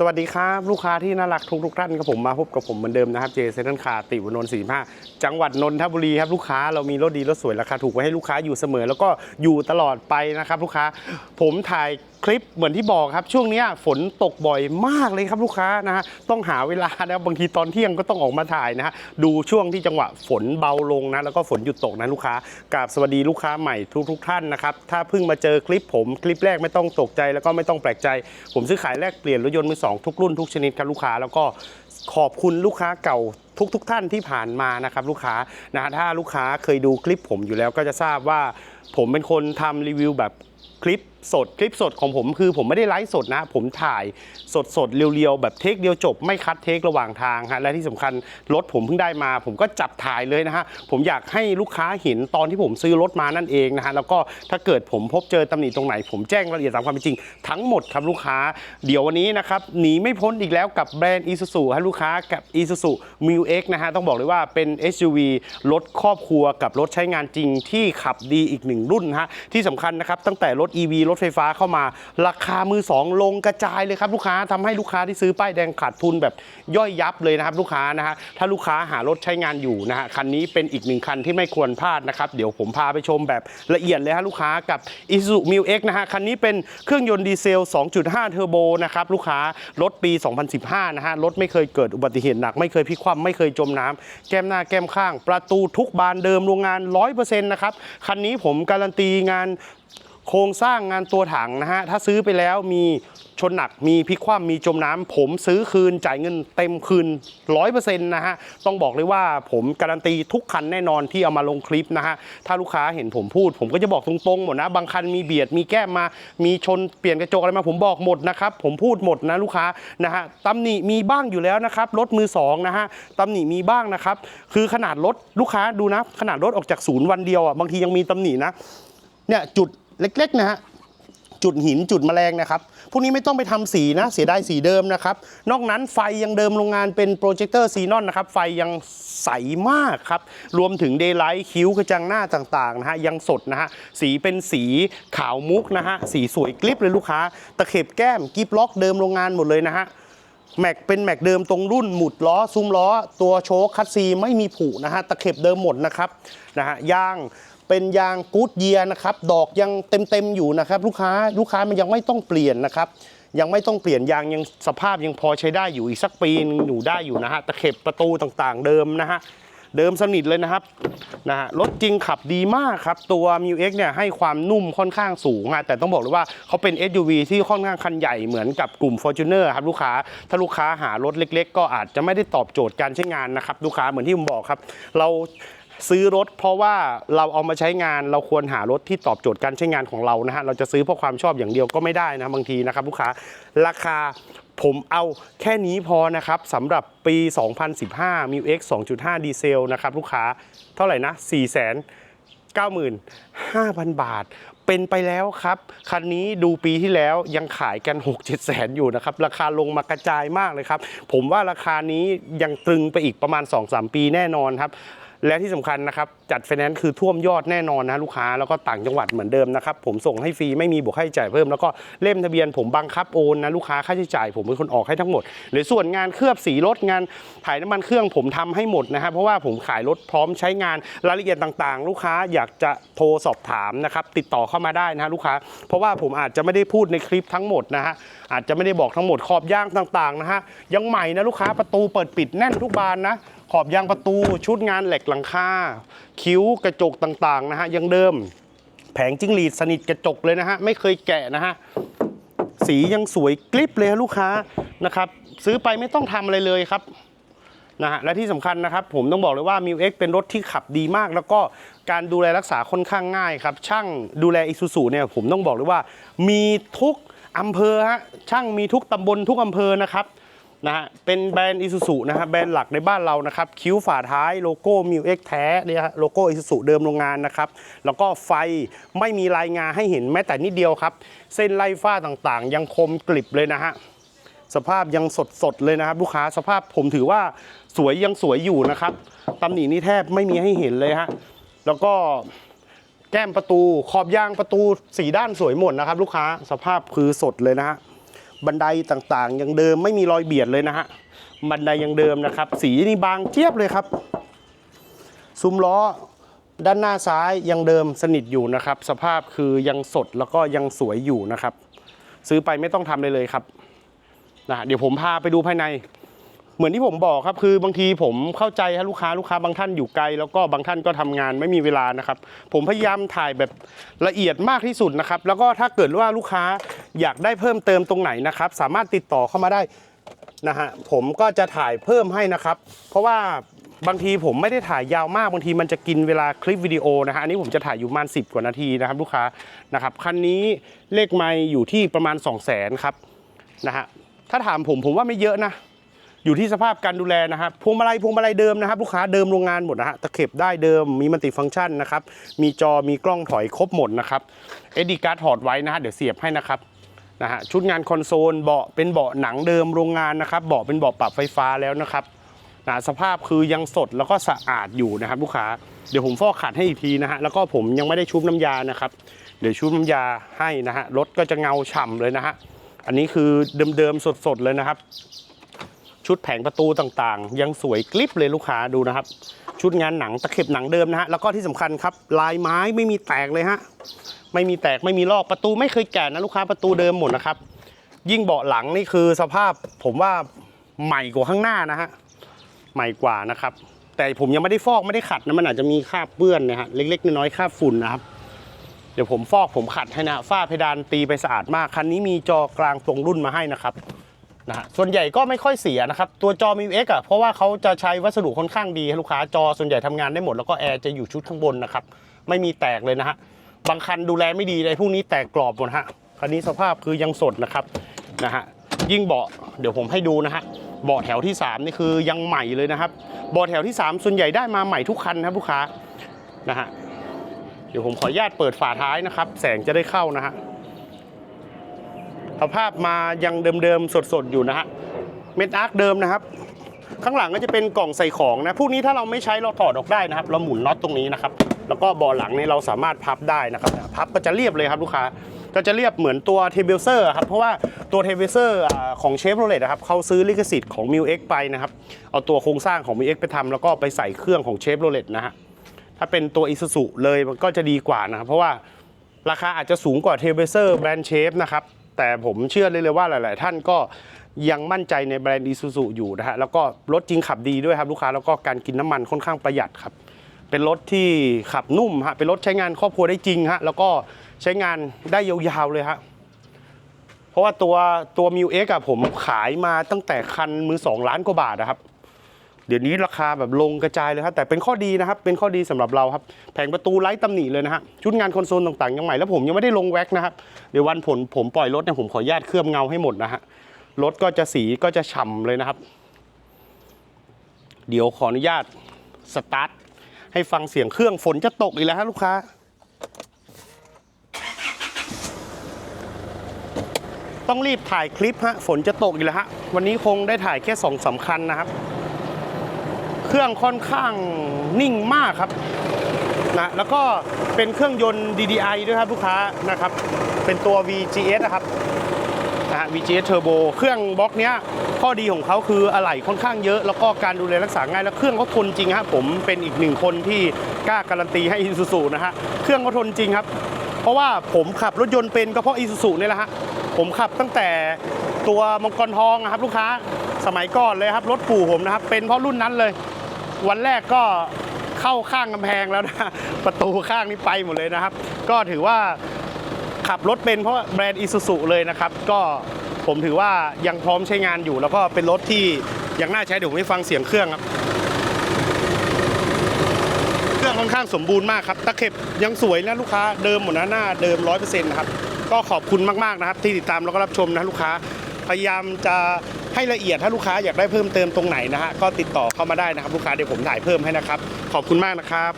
สวัสดีครับลูกค้าที่น่ารักทุกทุกๆท่านครับผมมาพบกับผมเหมือนเดิมนะครับเจเซนต์คาติวนนท์สี่ห้าจังหวัดนนทบุรีครับลูกค้าเรามีรถดีรถสวยราคาถูกไว้ให้ลูกค้าอยู่เสมอ แล้วก็อยู่ตลอดไปนะครับลูกค้าผมถ่ายคลิปเหมือนที่บอกครับ ช่วงนี้ฝนตกบ่อยมากเลยครับลูกค้านะฮะต้องหาเวลานะบางทีตอนเที่ยงก็ต้องออกมาถ่ายนะฮะดูช่วงที่จังหวะฝนเบาลงนะแล้วก็ฝนหยุดตกนะลูกค้ากราบสวัสดีลูกค้าใหม่ทุกทุกท่านนะครับถ้าเพิ่งมาเจอคลิปผมคลิปแรกไม่ต้องตกใจแล้วก็ไม่ต้องแปลกใจ ผมซื้อขายแลกเปลี่ยนรถยนต์มือสองทุกรุ่นทุกชนิดครับลูกค้าแล้วก็ขอบคุณลูกค้าเก่าทุกๆทท่านที่ผ่านมานะครับลูกค้านะฮะถ้าลูกค้าเคยดูคลิปผมอยู่แล้วก็จะทราบว่า ผมเป็นคนทำรีวิวแบบคลิปสดคลิปสดของผมคือผมไม่ได้ไลฟ์สดนะ ผมถ่ายสดสดเรียวๆ แบบเทคเดียวจบไม่คัดเทคระหว่างทางฮะและที่สำคัญรถผมเพิ่งได้มา ผมก็จับถ่ายเลยนะฮะผมอยากให้ลูกค้าเห็นตอนที่ผมซื้อรถมานั่นเองนะฮะแล้วก็ถ้าเกิดผมพบเจอตำหนิตรงไหน ผมแจ้งรายละเอียดตามความเป็นจริง ทั้งหมดครับลูกค้า เดี๋ยววันนี้นะครับหนีไม่พ้นอีกแล้วกับแบรนด์ Isuzu ฮะลูกค้ากับ Isuzu m u X นะฮะต้องบอกเลยว่าเป็น SUV รถครอบครัวกับรถใช้งานจริงที่ขับดีอีกหนึ่งรุ่นฮะที่สำคัญนะครับตั้งแต่รถ EV รถไฟฟ้าเข้ามา ราคามือสองลงกระจายเลยครับลูกค้าทำให้ลูกค้าที่ซื้อป้ายแดงขาดทุนแบบย่อยยับเลยนะครับลูกค้านะฮะถ้าลูกค้าหารถใช้งานอยู่นะฮะคันนี้เป็นอีกหนึ่งคันที่ไม่ควรพลาดนะครับเดี๋ยวผมพาไปชมแบบละเอียดเลยฮะลูกค้ากับ Isuzu m u X นะฮะคันนี้เป็นเครื่องยนต์ดีเซล 2.5 เทอร์โบนะครับลูกค้ารถปี 2015 นะฮะรถไม่เคยเกิดอุบัติเหตุหนัก ไม่เคยพลิกคว่ำไม่เคยจมน้ำแก้มหน้าแก้มข้าง ประตูทุกบานเดิมโรงงาน 100%นะครับคันนี้ผมการันตีงาน โครงสร้างงานตัวถังนะฮะถ้าซื้อไปแล้วมีชนหนักมีพลิกคว่ำมีจมน้ำผมซื้อคืนจ่ายเงินเต็มคืน 100%นะฮะต้องบอกเลยว่าผมการันตีทุกคันแน่นอนที่เอามาลงคลิปนะฮะถ้าลูกค้าเห็นผมพูด ผมก็จะบอกตรงๆหมดนะบางคันมีเบียดมีแก้มมา มีชนเปลี่ยนกระจกอะไรมา ผมบอกหมดนะครับผมพูดหมดนะลูกค้านะฮะตำหนิมีบ้างอยู่แล้วนะครับรถมือสองนะฮะตำหนิมีบ้างนะครับคือขนาดรถลูกค้าดูนะ ขนาดรถออกจากศูนย์วันเดียวอะบางทียังมีตำหนินะเนี่ยจุด เล็กๆนะฮะจุดหินจุดแมลงนะครับ พวกนี้ไม่ต้องไปทำสีนะ เสียดายสีเดิมนะครับ นอกนั้นไฟยังเดิมโรงงานเป็นโปรเจคเตอร์ซีนอนนะครับ ไฟยังใสมากครับ รวมถึงเดย์ไลท์คิ้วกระจังหน้าต่างๆนะฮะ ยังสดนะฮะ สีเป็นสีขาวมุกนะฮะ สีสวยกลิบเลยลูกค้า ตะเข็บแก้มกิฟล็อกเดิมโรงงานหมดเลยนะฮะแม็กเป็นแม็กเดิมตรงรุ่นหมุดล้อซุ้มล้อ ตัวโชคคัสซีไม่มีผุนะฮะตะเข็บเดิมหมดนะครับนะฮะยาง เป็นยางกูดเยียนะครับ ดอกยังเต็มๆอยู่นะครับ ลูกค้าลูกค้ามันยังไม่ต้องเปลี่ยนนะครับ ยังไม่ต้องเปลี่ยนยางยังสภาพยังพอใช้ได้อยู่อีกสักปีนึงอยู่ได้อยู่นะฮะตะเข็บประตูต่างๆ เดิมนะฮะเดิมสนิทเลยนะครับนะฮะรถจริงขับดีมากครับ ตัว m u X เนี่ยให้ความนุ่มค่อนข้างสูงฮะแต่ต้องบอกเลยว่าเขาเป็น SUV ที่ค่อนข้างคันใหญ่เหมือนกับกลุ่ม Fortuner ครับลูกค้าถ้าลูกค้าหารถเล็ก ๆ ก็อาจจะไม่ได้ตอบโจทย์การใช้งานนะครับ ลูกค้าเหมือนที่ผมบอกครับ เรา ซื้อรถเพราะว่าเราเอามาใช้งานเราควรหารถที่ตอบโจทย์การใช้งานของเรานะฮะเราจะซื้อเพราะความชอบอย่างเดียวก็ไม่ได้นะบางทีนะครับลูกค้าราคาผมเอาแค่นี้พอนะครับสำหรับปี 2015 m u X 2.5 ดีเซลนะครับลูกค้าเท่าไหร่นะ4 9 5 0 0 0 บาท เป็นไปแล้วครับ คันนี้ดูปีที่แล้วยังขายกัน 6 7 แสนอยู่นะครับ ราคาลงมากระจายมากเลยครับ ผมว่าราคานี้ยังตรึงไปอีกประมาณ 2-3 ปีแน่นอนครับ และที่สำคัญนะครับจัดไฟแนนซ์คือท่วมยอดแน่นอนนะลูกค้าแล้วก็ต่างจังหวัดเหมือนเดิมนะครับผมส่งให้ฟรีไม่มีบวกค่าใช้จ่ายเพิ่มแล้วก็เล่มทะเบียนผมบังคับโอนนะลูกค้าค่าใช้จ่ายผมเป็นคนออกให้ทั้งหมด หรือส่วนงานเคลือบสีรถงานถ่ายน้ำมันเครื่องผมทำให้หมดนะครับเพราะว่าผมขายรถพร้อมใช้งานรายละเอียดต่างๆ ลูกค้าอยากจะโทรสอบถามนะครับติดต่อเข้ามาได้นะฮะลูกค้า เพราะว่าผมอาจจะไม่ได้พูดในคลิปทั้งหมดนะฮะอาจจะไม่ได้บอกทั้งหมดขอบย่างต่างๆนะฮะยังใหม่นะลูกค้าประตูเปิดปิดแน่นทุกบานนะ ขอบยางประตูชุดงานเหล็กหลังคาคิ้วกระจกต่างๆนะฮะยังเดิม แผงจิ้งหรีดสนิทกระจกเลยนะฮะไม่เคยแกะนะฮะสียังสวยกริบเลยฮะลูกค้านะครับซื้อไปไม่ต้องทำอะไรเลยครับนะฮะและที่สำคัญนะครับ ผมต้องบอกเลยว่า m ิวเเป็นรถที่ขับดีมาก แล้วก็การดูแลรักษาค่อนข้างง่ายครับ ช่างดูแลอิซูซูเนี่ยผมต้องบอกเลยว่า มีทุกอำเภอฮะช่างมีทุกตำบลทุกอำเภอนะครับ นะฮะเป็นแบรนด์ Isuzu นะฮะแบรนด์หลักในบ้านเรานะครับคิ้วฝาท้ายโลโก้ m ิวเอ็กแท้เนี่ยฮะโลโก้ Isuzu เดิมโรงงานนะครับแล้วก็ไฟไม่มีรายงานให้เห็นแม้แต่นิดเดียวครับ เส้นไล่ฝ้าต่างๆ ยังคมกริบเลยนะฮะสภาพยังสดๆเลยนะครับ ลูกค้าสภาพผมถือว่าสวยยังสวยอยู่นะครับตำหนินี่แทบไม่มีให้เห็นเลยฮะแล้วก็แก้มประตูขอบยางประตูสีด้านสวยหมดนะครับ ลูกค้าสภาพคือสดเลยนะฮะ บันไดต่างๆ ยังเดิมไม่มีรอยเบียดเลยนะฮะบันไดยังเดิมนะครับ สีนี่บางเทียบเลยครับ ซุ้มล้อด้านหน้าซ้ายยังเดิมสนิทอยู่นะครับ สภาพคือยังสดแล้วก็ยังสวยอยู่นะครับ ซื้อไปไม่ต้องทำเลยเลยครับนะเดี๋ยวผมพาไปดูภายใน เหมือนที่ผมบอกครับคือบางทีผมเข้าใจฮะลูกค้าลูกค้าบางท่านอยู่ไกล แล้วก็บางท่านก็ทำงานไม่มีเวลานะครับ ผมพยายามถ่ายแบบละเอียดมากที่สุดนะครับแล้วก็ถ้าเกิดว่าลูกค้าอยากได้เพิ่มเติมตรงไหนนะครับ สามารถติดต่อเข้ามาได้นะฮะผมก็จะถ่ายเพิ่มให้นะครับ เพราะว่าบางทีผมไม่ได้ถ่ายยาวมากบางทีมันจะกินเวลาคลิปวิดีโอนะฮะอันนี้ผมจะถ่ายอยู่ประมาณ 10 กว่านาทีนะครับ ลูกค้านะครับคันนี้เลขไม่อยู่ที่ประมาณ 2 0 0 0 0 0ครับนะฮะถ้าถามผมผมว่าไม่เยอะนะ อยู่ที่สภาพการดูแลนะครับพวงมาลัยพวงมาลัยเดิมนะครับลูกค้าเดิมโรงงานหมดนะฮะตะเข็บได้เดิมมีมัลติฟังก์ชันนะครับมีจอมีกล้องถอยครบหมดนะครับเอดีการ์ดถอดไว้นะฮะเดี๋ยวเสียบให้นะครับนะฮะชุดงานคอนโซลเบาะเป็นเบาะหนังเดิมโรงงานนะครับเบาะเป็นเบาะปรับไฟฟ้าแล้วนะครับนะสภาพคือยังสดแล้วก็สะอาดอยู่นะครับ ลูกค้าเดี๋ยวผมฟอกขัดให้อีกทีนะฮะแล้วก็ผมยังไม่ได้ชุบน้ำยานะครับ เดี๋ยวชุบน้ำยาให้นะฮะรถก็จะเงาฉ่ำเลยนะฮะอันนี้คือเดิมๆสดๆเลยนะครับ ชุดแผงประตูต่างๆ ยังสวยกลิบเลยลูกค้าดูนะครับ ชุดงานหนังตะเข็บหนังเดิมนะฮะแล้วก็ที่สำคัญครับ ลายไม้ไม่มีแตกเลยฮะไม่มีแตกไม่มีลอกประตูไม่เคยแกะนะลูกค้าประตูเดิมหมดนะครับ ยิ่งเบาะหลังนี่คือสภาพผมว่าใหม่กว่าข้างหน้านะฮะใหม่กว่านะครับ แต่ผมยังไม่ได้ฟอกไม่ได้ขัดนะมันอาจจะมีคราบเปื้อนนะฮะเล็กๆน้อยๆคราบฝุ่นนะครับเดี๋ยวผมฟอกผมขัดให้นะฝ้าเพดานตีไปสะอาดมากคันนี้มีจอกลางตรงรุ่นมาให้นะครับ นะฮะส่วนใหญ่ก็ไม่ค่อยเสียนะครับ ตัวจอมีเอ็กอะเพราะว่าเขาจะใช้วัสดุค่อนข้างดีให้ลูกค้าจอส่วนใหญ่ทำงานได้หมดแล้วก็แอร์จะอยู่ชุดข้างบนนะครับไม่มีแตกเลยนะฮะบางคันดูแลไม่ดีเลยพวกนี้แตกกรอบหมดฮะคันนี้สภาพคือยังสดนะครับนะฮะยิ่งเบาะเดี๋ยวผมให้ดูนะฮะเบาะแถวที่ 3 นี่คือยังใหม่เลยนะครับเบาะแถวที่ 3 ส่วนใหญ่ได้มาใหม่ทุกคันครับลูกค้านะฮะเดี๋ยวผมขออนุญาตเปิดฝาท้ายนะครับ แสงจะได้เข้านะฮะ สภาพมายังเดิมๆสดๆอยู่นะฮะเม็ดอาร์คเดิมนะครับ ข้างหลังก็จะเป็นกล่องใส่ของนะพวกนี้ถ้าเราไม่ใช้เราถอดออกได้นะครับ เราหมุนน็อตตรงนี้นะครับ แล้วก็บาะหลังนี่เราสามารถพับได้นะครับ พับก็จะเรียบเลยครับลูกค้าก็จะเรียบเหมือนตัวเทเบิลเซอร์ครับเพราะว่าตัวเทเบิลเซอร์ของเชฟโรเลตครับเขาซื้อลิขสิทธิ์ของ m ิ x ไปนะครับเอาตัวโครงสร้างของ m ิ x ไปทำแล้วก็ไปใส่เครื่องของเชฟโรเลตนะฮะถ้าเป็นตัว i s u z u เลยมันก็จะดีกว่านะครับเพราะว่าราคาอาจจะสูงกว่าเทเบิลเซอร์แบรนด์เชฟนะครับ แต่ผมเชื่อเลยเลยว่าหลาย ๆ ท่านก็ยังมั่นใจในแบรนด์ i s u z u อยู่นะฮะแล้วก็รถจริงขับดีด้วยครับลูกค้าแล้วก็การกินน้ำมันค่อนข้างประหยัดครับ เป็นรถที่ขับนุ่มฮะเป็นรถใช้งานครอบครัวได้จริงฮะแล้วก็ใช้งานได้ยาวๆเลยฮะเพราะว่าตัวตัวมิวเอ็กอะผมขายมาตั้งแต่คันมือสองล้านกว่าบาทนะครับ เดี๋ยวนี้ราคาแบบลงกระจายเลยครับแต่เป็นข้อดีนะครับ เป็นข้อดีสำหรับเราครับแผงประตูไร้ตำหนิเลยนะฮะชุดงานคอนโซลต่างๆยังใหม่แล้วผมยังไม่ได้ลงแว็กนะครับเดี๋ยววันผลผมปล่อยรถเนี่ยผมขออนุญาตเคลือบเงาให้หมดนะฮะรถก็จะสีก็จะฉ่ำเลยนะครับ เดี๋ยวขออนุญาตสตาร์ทให้ฟังเสียงเครื่องฝนจะตกอีกแล้วฮะลูกค้าต้องรีบถ่ายคลิปฮะฝนจะตกอีกแล้วฮะวันนี้คงได้ถ่ายแค่สองสำคัญนะครับ เครื่องค่อนข้างนิ่งมากครับนะแล้วก็เป็นเครื่องยนต์ DDI ด้วยครับลูกค้านะครับ เป็นตัว VGS นะครับนะฮะ VGS Turbo เครื่องบล็อกเนี้ยข้อดีของเขาคืออะไหล่ค่อนข้างเยอะ แล้วก็การดูแลรักษาง่ายแล้วเครื่องเขาทนจริงฮะผมเป็นอีกหนึ่งคนที่กล้าการันตีให้ Isuzu นะฮะเครื่องเขาทนจริงครับ เพราะว่าผมขับรถยนต์เป็นก็เพราะ Isuzu นี่แหละฮะผมขับตั้งแต่ตัวมังกรทองนะครับลูกค้าสมัยก่อนเลยครับรถปู่ผมนะครับเป็นเพราะรุ่นนั้นเลย วันแรกก็เข้าข้างกำแพงแล้วนะ ประตูข้างนี้ไปหมดเลยนะครับ ก็ถือว่าขับรถเป็นเพราะแบรนด์อิซูซุเลยนะครับ ก็ผมถือว่ายังพร้อมใช้งานอยู่ แล้วก็เป็นรถที่ยังน่าใช้เดี๋ยวผมให้ฟังเสียงเครื่องครับ เครื่องค่อนข้างสมบูรณ์มากครับ ตะเข็บยังสวยนะลูกค้าเดิมหมดนะหน้าเดิมร้อยเปอร์เซ็นต์นะครับ ก็ขอบคุณมากๆนะครับ ที่ติดตามแล้วก็รับชมนะลูกค้า พยายามจะ ให้ละเอียดถ้าลูกค้าอยากได้เพิ่มเติมตรงไหนนะฮะก็ติดต่อเข้ามาได้นะครับลูกค้าเดี๋ยวผมถ่ายเพิ่มให้นะครับ ขอบคุณมากนะครับ